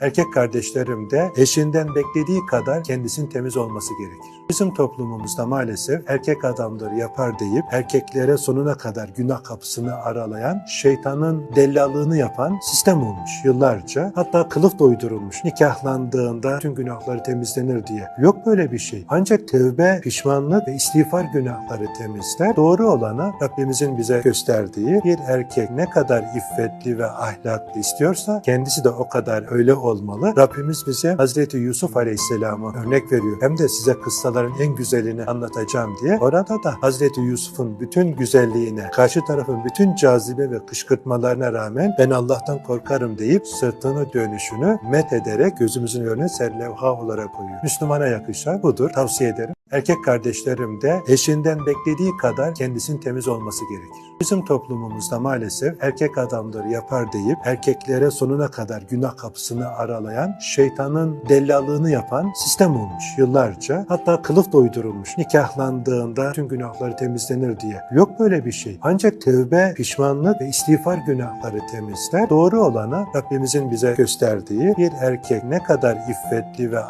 Erkek kardeşlerim de eşinden beklediği kadar kendisinin temiz olması gerekir. Bizim toplumumuzda maalesef erkek adamdır yapar deyip erkeklere sonuna kadar günah kapısını aralayan, şeytanın dellalığını yapan sistem olmuş yıllarca. Hatta kılıf da uydurulmuş. Nikahlandığında tüm günahları temizlenir diye. Yok böyle bir şey. Ancak tövbe, pişmanlık ve istiğfar günahları temizler. Doğru olanı Rabbimizin bize gösterdiği bir erkek ne kadar iffetli ve ahlaklı istiyorsa kendisi de o kadar öyle olmalı. Rabbimiz bize Hazreti Yusuf Aleyhisselam'ı örnek veriyor. Hem de size kıssaların en güzelini anlatacağım diye. Orada da Hazreti Yusuf'un bütün güzelliğine, karşı tarafın bütün cazibe ve kışkırtmalarına rağmen ben Allah'tan korkarım deyip sırtını dönüşünü met ederek gözümüzün önüne serlevha olarak koyuyor. Müslümana yakışan budur. Tavsiye ederim. Erkek kardeşlerim de eşinden beklediği kadar kendisinin temiz olması gerekir. Bizim toplumumuzda maalesef erkek adamdır yapar deyip erkeklere sonuna kadar günah kapısını aralayan, şeytanın dellalığını yapan sistem olmuş yıllarca. Hatta kılıf da uydurulmuş. Nikahlandığında tüm günahları temizlenir diye. Yok böyle bir şey. Ancak tövbe, pişmanlık ve istiğfar günahları temizler. Doğru olanı Rabbimizin bize gösterdiği bir erkek ne kadar iffetli ve